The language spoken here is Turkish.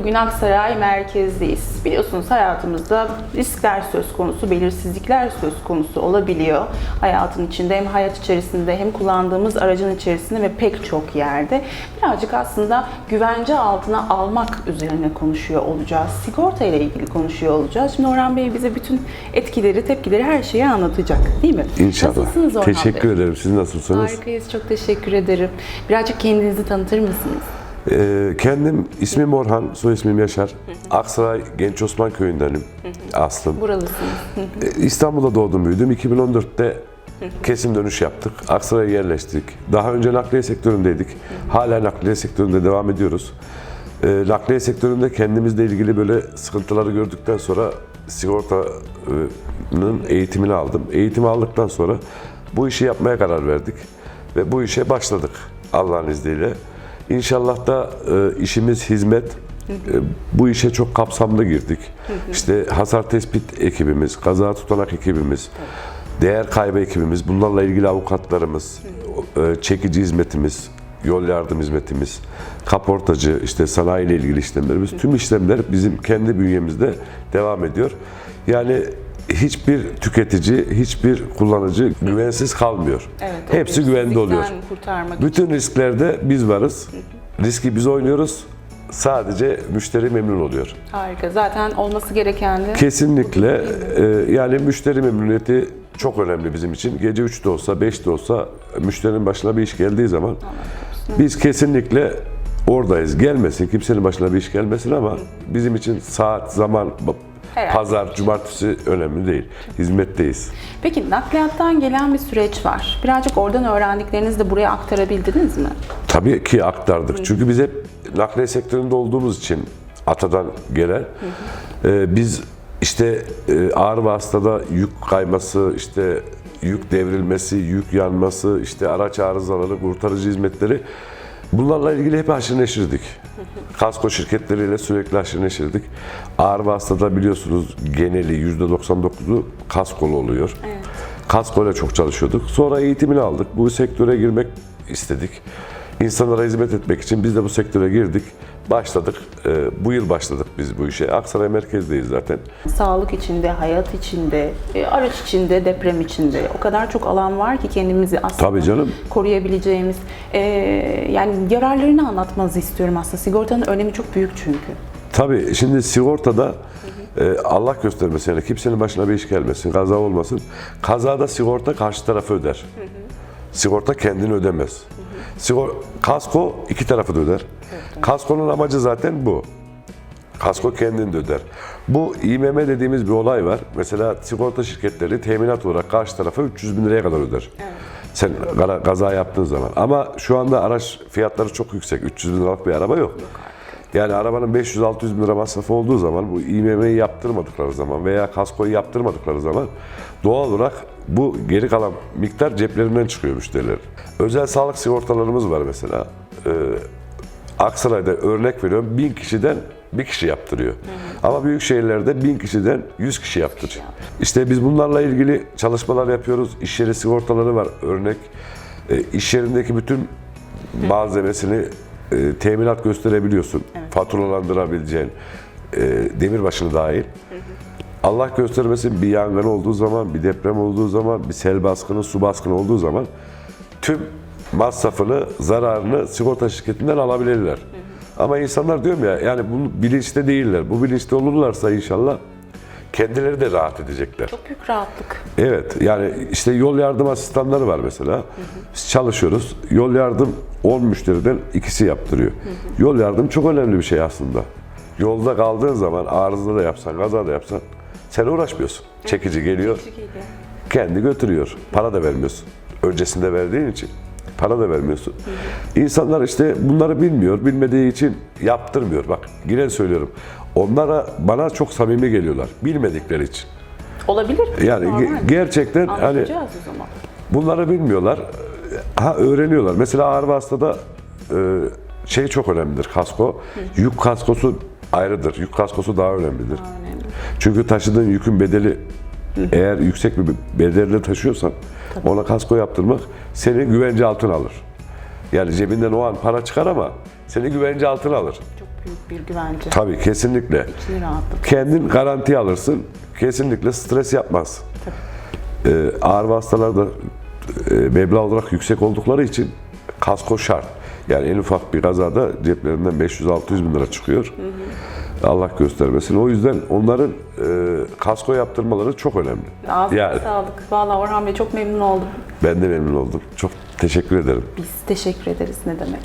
bugün Aksaray merkezdeyiz. Biliyorsunuz hayatımızda riskler söz konusu, belirsizlikler söz konusu olabiliyor. Hayatın içinde hem hayat içerisinde hem kullandığımız aracın içerisinde ve pek çok yerde. Birazcık aslında güvence altına almak üzerine konuşuyor olacağız. Sigorta ile ilgili konuşuyor olacağız. Şimdi Orhan Bey bize bütün etkileri, tepkileri, her şeyi anlatacak değil mi? İnşallah. Nasılsınız Orhan Teşekkür Bey? ederim. Siz nasılsınız? Harikayız, çok teşekkür ederim. Birazcık kendinizi tanıtır mısınız? Ee, kendim ismim Orhan, soy ismim Yaşar. Aksaray Genç Osman Köyü'ndenim aslım. Buralısınız. Ee, İstanbul'da doğdum büyüdüm. 2014'te kesim dönüş yaptık. Aksaray'a yerleştik. Daha önce nakliye sektöründeydik. Hala nakliye sektöründe devam ediyoruz. Ee, nakliye sektöründe kendimizle ilgili böyle sıkıntıları gördükten sonra sigortanın eğitimini aldım. Eğitimi aldıktan sonra bu işi yapmaya karar verdik. Ve bu işe başladık Allah'ın izniyle. İnşallah da e, işimiz hizmet. E, bu işe çok kapsamlı girdik. İşte hasar tespit ekibimiz, kaza tutanak ekibimiz, değer kaybı ekibimiz, bunlarla ilgili avukatlarımız, e, çekici hizmetimiz, yol yardım hizmetimiz, kaportacı, işte sanayi ile ilgili işlemlerimiz, tüm işlemler bizim kendi bünyemizde devam ediyor. Yani hiçbir tüketici, hiçbir kullanıcı güvensiz kalmıyor. Evet, Hepsi güvende oluyor. kurtarmak için. Bütün risklerde biz varız. Riski biz oynuyoruz. Sadece müşteri memnun oluyor. Harika. Zaten olması gereken de Kesinlikle e, yani müşteri memnuniyeti çok önemli bizim için. Gece 3'te olsa 5'te olsa müşterinin başına bir iş geldiği zaman biz kesinlikle oradayız. Gelmesin kimsenin başına bir iş gelmesin ama bizim için saat, zaman, Herhalde. pazar, cumartesi önemli değil. Hizmetteyiz. Peki nakliyattan gelen bir süreç var. Birazcık oradan öğrendiklerinizi de buraya aktarabildiniz mi? Tabii ki aktardık. Çünkü biz hep nakliye sektöründe olduğumuz için atadan gelen e, biz işte e, ağır vasıtada yük kayması, işte yük devrilmesi, yük yanması, işte araç arızaları, kurtarıcı hizmetleri bunlarla ilgili hep haşır neşirdik. Kasko şirketleriyle sürekli haşır neşirdik. Ağır vasıtada biliyorsunuz geneli %99'u kaskolu oluyor. Kaskoyla çok çalışıyorduk. Sonra eğitimini aldık. Bu sektöre girmek istedik. İnsanlara hizmet etmek için biz de bu sektöre girdik. Başladık. Ee, bu yıl başladık biz bu işe. Aksaray merkezdeyiz zaten. Sağlık içinde, hayat içinde, e, araç içinde, deprem içinde o kadar çok alan var ki kendimizi aslında Tabii canım. koruyabileceğimiz. e, yani yararlarını anlatmanızı istiyorum aslında. Sigortanın önemi çok büyük çünkü. Tabii şimdi sigortada e, Allah göstermesin yani kimsenin başına bir iş gelmesin, kaza olmasın. Kazada sigorta karşı tarafı öder. Sigorta kendini ödemez. Sigor kasko iki tarafı da öder. Kaskonun amacı zaten bu. Kasko kendini de öder. Bu İMM dediğimiz bir olay var. Mesela sigorta şirketleri teminat olarak karşı tarafa 300 bin liraya kadar öder. Sen gara- kaza yaptığın zaman. Ama şu anda araç fiyatları çok yüksek. 300 bin liralık bir araba yok. Yani arabanın 500-600 bin lira masrafı olduğu zaman bu İMM'yi yaptırmadıkları zaman veya kaskoyu yaptırmadıkları zaman doğal olarak bu geri kalan miktar ceplerinden çıkıyor müşteriler. Özel sağlık sigortalarımız var mesela. Ee, Aksaray'da örnek veriyorum bin kişiden bir kişi yaptırıyor. Ama büyük şehirlerde bin kişiden 100 kişi yaptırıyor. İşte biz bunlarla ilgili çalışmalar yapıyoruz. İş yeri sigortaları var örnek. E, iş yerindeki bütün malzemesini e, teminat gösterebiliyorsun. Faturalandırabileceğin e, demirbaşını dahil. Allah göstermesin bir yangın olduğu zaman, bir deprem olduğu zaman, bir sel baskını, su baskını olduğu zaman tüm masrafını, zararını sigorta şirketinden alabilirler. Ama insanlar diyorum ya yani bu bilinçte değiller. Bu bilinçte olurlarsa inşallah kendileri de rahat edecekler. Çok büyük rahatlık. Evet yani işte yol yardım asistanları var mesela. Biz çalışıyoruz. Yol yardım 10 müşteriden ikisi yaptırıyor. Yol yardım çok önemli bir şey aslında. Yolda kaldığın zaman arıza da yapsan, kaza da yapsan sen uğraşmıyorsun. Çekici geliyor, kendi götürüyor. Para da vermiyorsun. Öncesinde verdiğin için para da vermiyorsun. İnsanlar işte bunları bilmiyor. Bilmediği için yaptırmıyor. Bak yine söylüyorum. Onlara bana çok samimi geliyorlar. Bilmedikleri için. Olabilir. Yani ge- gerçekten hani o zaman. bunları bilmiyorlar. Ha öğreniyorlar. Mesela ağır vasıtada e, şey çok önemlidir kasko. Yük kaskosu ayrıdır. Yük kaskosu daha önemlidir. Önemli. Çünkü taşıdığın yükün bedeli eğer yüksek bir bedelle taşıyorsan ona kasko yaptırmak seni güvence altına alır. Yani cebinden o an para çıkar ama seni güvence altına alır. Çok büyük bir güvence. Tabii kesinlikle. İçini. Kendin garanti alırsın. Kesinlikle stres yapmaz. Ee, ağır hastalarda e, meblağ olarak yüksek oldukları için kasko şart. Yani en ufak bir kazada ceplerinden 500-600 bin lira çıkıyor. Allah göstermesin. O yüzden onların e, kasko yaptırmaları çok önemli. Ağzına Yani sağlık. Valla Orhan Bey çok memnun oldum. ben de memnun oldum. Çok teşekkür ederim. Biz teşekkür ederiz ne demek.